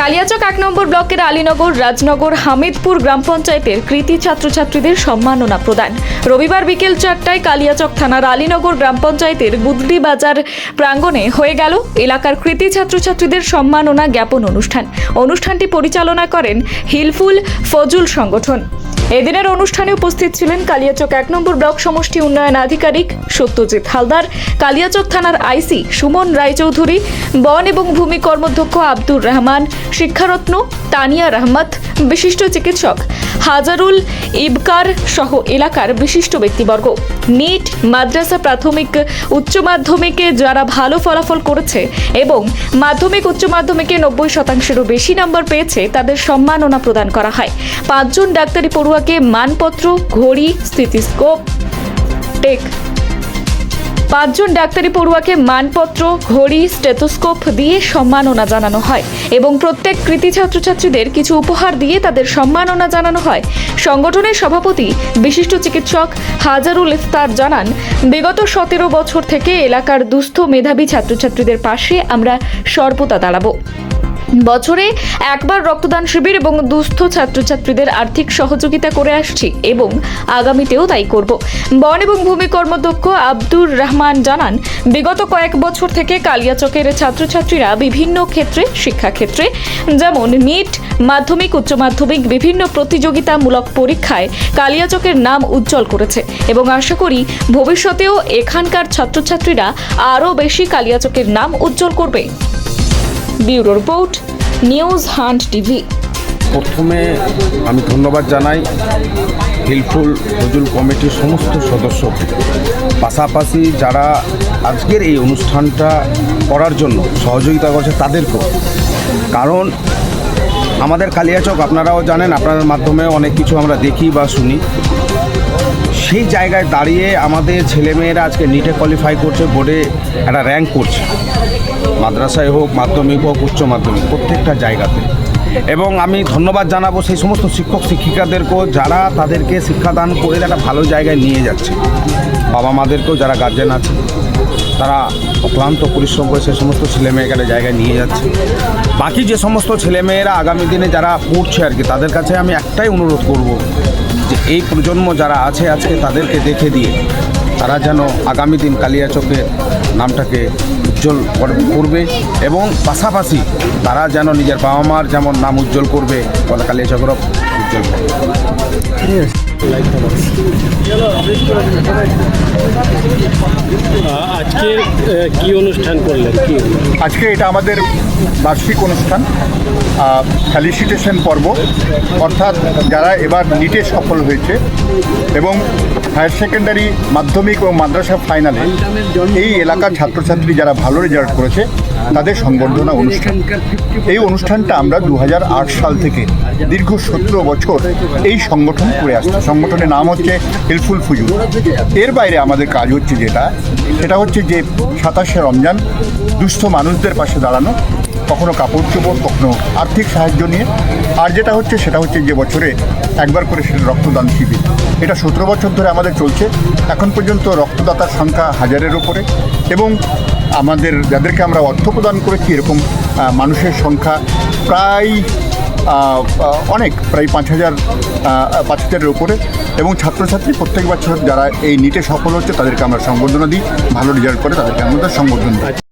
কালিয়াচক এক নম্বর ব্লকের আলীনগর, রাজনগর, হামিদপুর গ্রাম পঞ্চায়েতের কৃতি ছাত্রছাত্রীদের সম্মাননা প্রদান। রবিবার বিকেল চারটায় কালিয়াচক থানার আলীনগর গ্রাম পঞ্চায়েতের গুদলি বাজার প্রাঙ্গণে হয়ে গেল এলাকার কৃতি ছাত্রছাত্রীদের সম্মাননা জ্ঞাপন অনুষ্ঠান। অনুষ্ঠানটি পরিচালনা করেন হিলফুল ফজুল সংগঠন। এদিনের অনুষ্ঠানে উপস্থিত ছিলেন কালিয়াচক এক নম্বর ব্লক সমষ্টি উন্নয়ন আধিকারিক সত্যজিৎ হালদার, কালিয়াচক থানার আইসি সুমন রায়চৌধুরী, বন এবং ভূমি কর্মধ্যক্ষ আব্দুর রহমান, শিক্ষারত্ন তানিয়া রহমত, বিশিষ্ট চিকিৎসক হাজারুল ইবকার সহ এলাকার বিশিষ্ট ব্যক্তিবর্গ। নিট, মাদ্রাসা প্রাথমিক, উচ্চ মাধ্যমিকে যারা ভালো ফলাফল করেছে এবং মাধ্যমিক, উচ্চ মাধ্যমিকে নব্বই শতাংশেরও বেশি নম্বর পেয়েছে, তাদের সম্মাননা প্রদান করা হয়। পাঁচজন ডাক্তারি পড়ুয়াকে মানপত্র, ঘড়ি স্থিতিস্কোপ টেক। পাঁচজন ডাক্তারি পড়ুয়াকে মানপত্র, ঘড়ি, স্টেথোস্কোপ দিয়ে সম্মাননা জানানো হয় এবং প্রত্যেক কৃতি ছাত্রছাত্রীদের কিছু উপহার দিয়ে তাদের সম্মাননা জানানো হয়। সংগঠনের সভাপতি, বিশিষ্ট চিকিৎসক হাজারুল ইফতার জানান, বিগত সতেরো বছর থেকে এলাকার দুস্থ মেধাবী ছাত্রছাত্রীদের পাশে আমরা সর্বদা দাঁড়াবো। বছরে একবার রক্তদান শিবির এবং দুস্থ ছাত্রছাত্রীদের আর্থিক সহযোগিতা করে আসছি এবং আগামীতেও তাই করব। বন এবং ভূমি কর্মদক্ষ আব্দুর রহমান জানান, বিগত কয়েক বছর থেকে কালিয়াচকের ছাত্রছাত্রীরা বিভিন্ন ক্ষেত্রে, শিক্ষাক্ষেত্রে, যেমন নিট, মাধ্যমিক, উচ্চ মাধ্যমিক, বিভিন্ন প্রতিযোগিতামূলক পরীক্ষায় কালিয়াচকের নাম উজ্জ্বল করেছে এবং আশা করি ভবিষ্যতেও এখানকার ছাত্রছাত্রীরা আরও বেশি কালিয়াচকের নাম উজ্জ্বল করবে। Bureau report, news hunt TV. প্রথমে আমি ধন্যবাদ জানাই হিলফুল ফজুল কমিটির সমস্ত সদস্য। পাশাপাশি যারা আজকের এই অনুষ্ঠানটা করার জন্য সহযোগিতা করছে তাদেরকেও। কারণ আমাদের কালিয়াচক, আপনারাও জানেন, আপনাদের মাধ্যমে অনেক কিছু আমরা দেখি বা শুনি। সেই জায়গায় দাঁড়িয়ে আমাদের ছেলেমেয়েরা আজকে নিটে কোয়ালিফাই করছে বোর্ডে একটা র্যাঙ্ক করছে। মাদ্রাসায় হোক, মাধ্যমিক হোক, উচ্চ মাধ্যমিক, প্রত্যেকটা জায়গাতে। এবং আমি ধন্যবাদ জানাব সেই সমস্ত শিক্ষক, শিক্ষিকাদেরকেও যারা তাদেরকে শিক্ষাদান করে একটা ভালো জায়গায় নিয়ে যাচ্ছে। বাবা মাদেরকেও যারা গার্জেন আছে, তারা অক্লান্ত পরিশ্রম করে সে সমস্ত ছেলেমেয়েকে একটা জায়গায় নিয়ে যাচ্ছে। বাকি যে সমস্ত ছেলেমেয়েরা আগামী দিনে যারা পড়ছে আর কি, তাদের কাছে আমি একটাই অনুরোধ করব যে এই প্রজন্ম যারা আছে আজকে তাদেরকে দেখে দিয়ে তারা যেন আগামী দিন কালিয়াচকের নামটাকে উজ্জ্বল করবে এবং পাশাপাশি তারা যেন নিজের বাবা মার যেমন নাম উজ্জ্বল করবে বলে উজ্জ্বল করবে অনুষ্ঠান আজকে এটা আমাদের বার্ষিক অনুষ্ঠান ফ্যালিসিটেশন পর্ব। অর্থাৎ যারা এবার নিটে সফল হয়েছে এবং হায়ার সেকেন্ডারি মাধ্যমিক ও মাদ্রাসা ফাইনালে এই এলাকার ছাত্রছাত্রী যারা ভালো রেজাল্ট করেছে তাদের সংবর্ধনা অনুষ্ঠান। এই অনুষ্ঠানটা আমরা দু হাজার আট সাল থেকে দীর্ঘ সতেরো বছর এই সংগঠন করে আসছি। সংগঠনের নাম হচ্ছে হেলফুল ফুজু। এর বাইরে আমাদের কাজ হচ্ছে যেটা, সেটা হচ্ছে যে সাতাশে রমজান দুস্থ মানুষদের পাশে দাঁড়ানো কখনো কাপড় চোপড়, কখনো আর্থিক সাহায্য নিয়ে। আর যেটা হচ্ছে, সেটা হচ্ছে যে বছরে একবার করে সেটা রক্তদান শিবির। এটা সতেরো বছর ধরে আমাদের চলছে। এখন পর্যন্ত রক্তদাতার সংখ্যা হাজারের ওপরে এবং আমাদের যাদেরকে আমরা অর্থ প্রদান করেছি, এরকম মানুষের সংখ্যা প্রায় অনেক, প্রায় পাঁচ হাজার পাঁচ হাজারের উপরে। এবং ছাত্রছাত্রী প্রত্যেক বছর যারা এই নিটে সফল হচ্ছে, তাদেরকে আমরা সংবর্ধনা দিই, ভালো রেজাল্ট করে তাদেরকে আমরা সংবর্ধনা দিই।